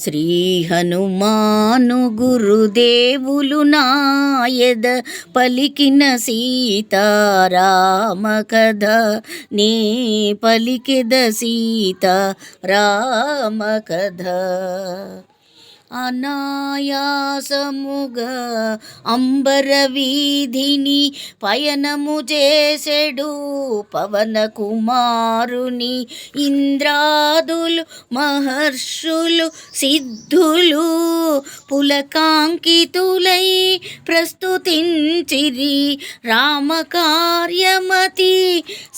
శ్రీ హనుమాను గురుదేవులు నాయద పలికిన సీతారామ కథ నీ పలికిద సీత రామ కథ అనాయాసముగా అంబర వీధిని పయనము చేసెడు పవన కుమారుని ఇంద్రాదులు మహర్షులు సిద్ధులు పులకాంకితులై ప్రస్తుతించిరి రామకార్యమతి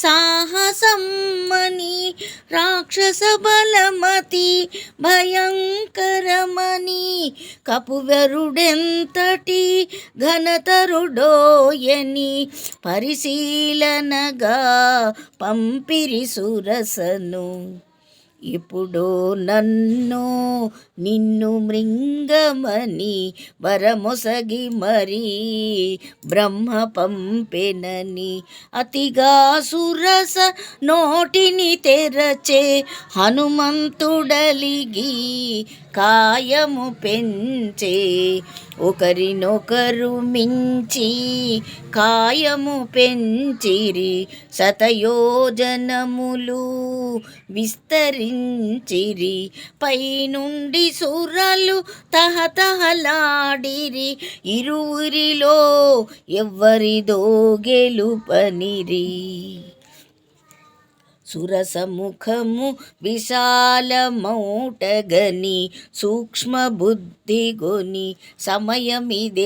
సాహసమ్మని రాక్షస బలమతి భయంకరమని కపువరుడెంతటి ఘనతరుడోయని పరిశీలనగా పంపిరి సురసను. ఇప్పుడు నన్ను నిన్ను మృంగమని వరమొసగి మరీ బ్రహ్మ పంపెనని. అతిగా సురస నోటిని తెరచే హనుమంతుడలిగి కాయము పెంచే ఒకరినొకరు మించి కాయము పెంచిరి శతయోజనములు విస్తరించిరి. పైనుండి సురలు తహతహలాడిరి. ఇరువురిలో ఎవ్వరిదో గెలుపనిరి. సురసముఖము విశాలమౌటగని సూక్ష్మ బుద్ధిగొని సమయమిదేనని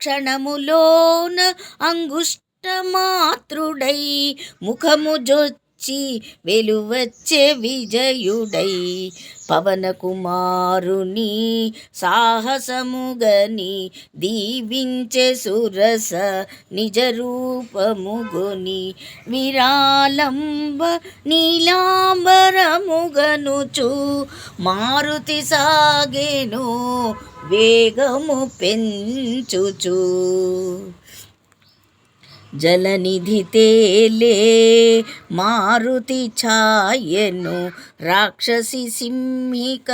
క్షణములోన అంగుష్టమాతృడై ముఖము వచ్చి వెలువచ్చే విజయుడై. పవన కుమారుని సాహసముగని దీవించే సురస నిజ రూపముగుని విరాళంబ నీలాంబరముగనుచు మారుతి సాగేను వేగము పెంచుచు. జలనిధి తేలే మారుతి ఛాయను రాక్షసి సింహిక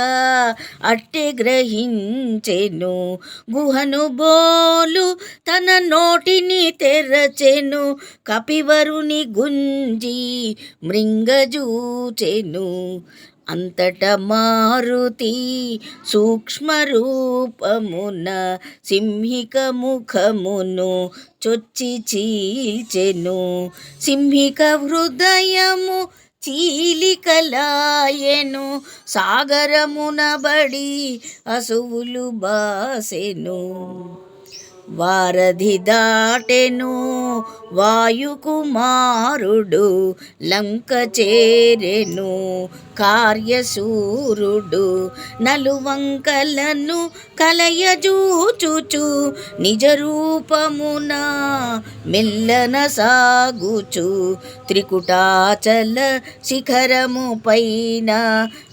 అట్టె గ్రహించెను. గుహను బోలు తన నోటిని తెరచెను. కపివరుని గుంజి మృంగజూచెను. అంతట మారుతి సూక్ష్మరూపమున సింహిక ముఖమును చొచ్చి చీల్చెను. సింహిక హృదయము చీలికలాయెను సాగరమునబడి అసువులు బాసెను. వారధి దాటెను వాయుకుమారుడు లంక చేరెను కార్యసూరుడు నలువంకలను కలయజూచుచు నిజ రూపమున మెల్లన సాగుచు త్రికుటాచల శిఖరము పైన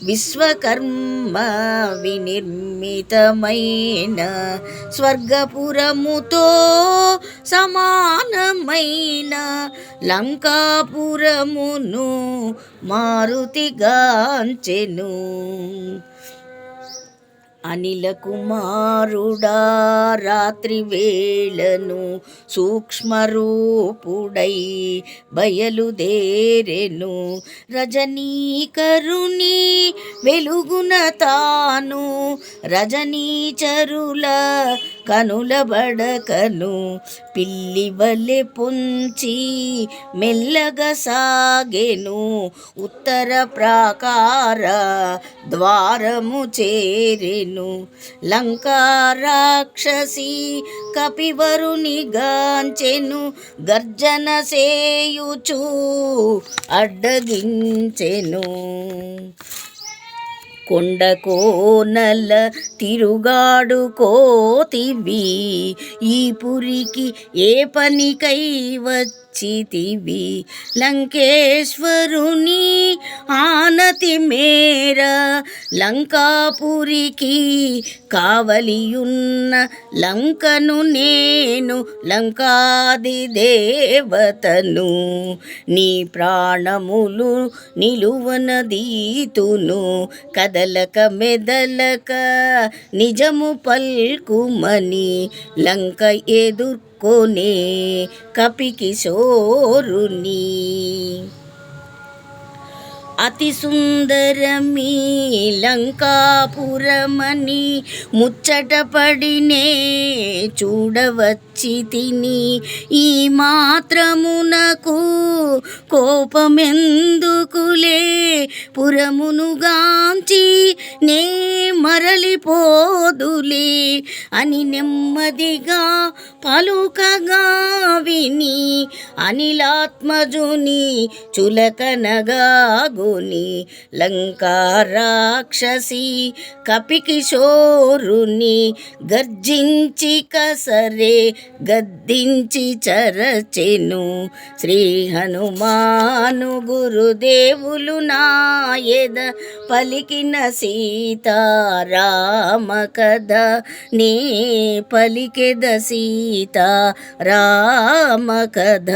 విశ్వకర్మ వినిర్మితమైన లంకాపురముతో సమానమైన లంకాపురమును మారుతిగాంచెను. అనిల కుమారుడా రాత్రి వేళను సూక్ష్మరూపుడై బయలుదేరెను. రజనీకరుని వెలుగున తాను రజనీచరుల కనుల బడకను పిల్లి వలె పొంచి మెల్లగా సాగెను. ఉత్తర ప్రాకార ద్వారము చేరెను. లంకా రాక్షసి కపివరుని గాంచెను గర్జన సేయుచు అడ్డగించెను. కొండ కోనల తిరుగాడు కోతివి. ఈ పురికి ఏ పనికై వచ్చి వచ్చితివి? లంకేశ్వరుని ఆనతి మేర లంకాపురికి కావలియున్న లంకను నేను లంకాది దేవతను. నీ ప్రాణములు నిలువనదీతును. కదలక మెదలక నిజము పల్కుమని లంక ఎదుర్కొనే కపికిశోరుని అతి సుందరమీ లంకాపురమని ముచ్చటపడినే చూడవచ్చి తిని ఈ మాత్రమునకు కోపమెందుకులే? పురమునుగాంచి నే మరలిపోదులే అని నెమ్మదిగా పలుకగా విని అనిలాత్మజుని చులకనగాగుని లంకా రాక్షసి కపికిశోరుని గర్జించి కసరే గద్దించి చరచెను. శ్రీ హనుమాను గురుదేవులు నాయద పలికిన సీతారామ కథ నే పలికెద సీత రామ కథ